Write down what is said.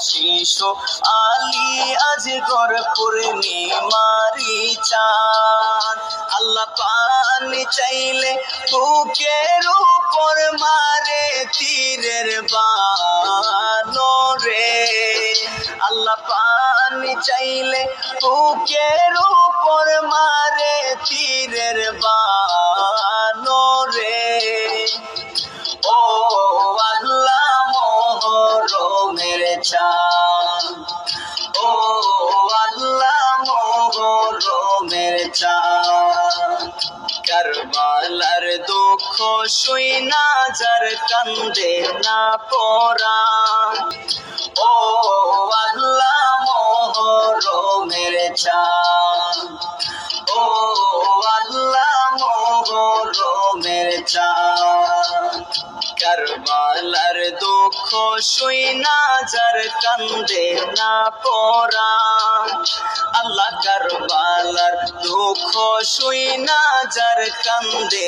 শিশু আলী, আজ গর পূর্ণিমারি চান আল্লাহ পানি চাইলে বুকের উপর মারে তীরের বানো রে আল্লাহ পানি চাইলে বুকের উপর মারে তীরের বানো মোহরমের ও আল্লাহ মোহরমের চাঁদ। কারবালার দুঃখ শুই না, যার কান্দে না পরা ও আল্লাহ মোহরমের চাঁদ। ও আল্লাহ মোহরমের চাঁদ। কারবালার দুঃখ শুই না, যার কান্দে না পরা আল্লাহ কারবালার দুঃখ শুই না, যার কান্দে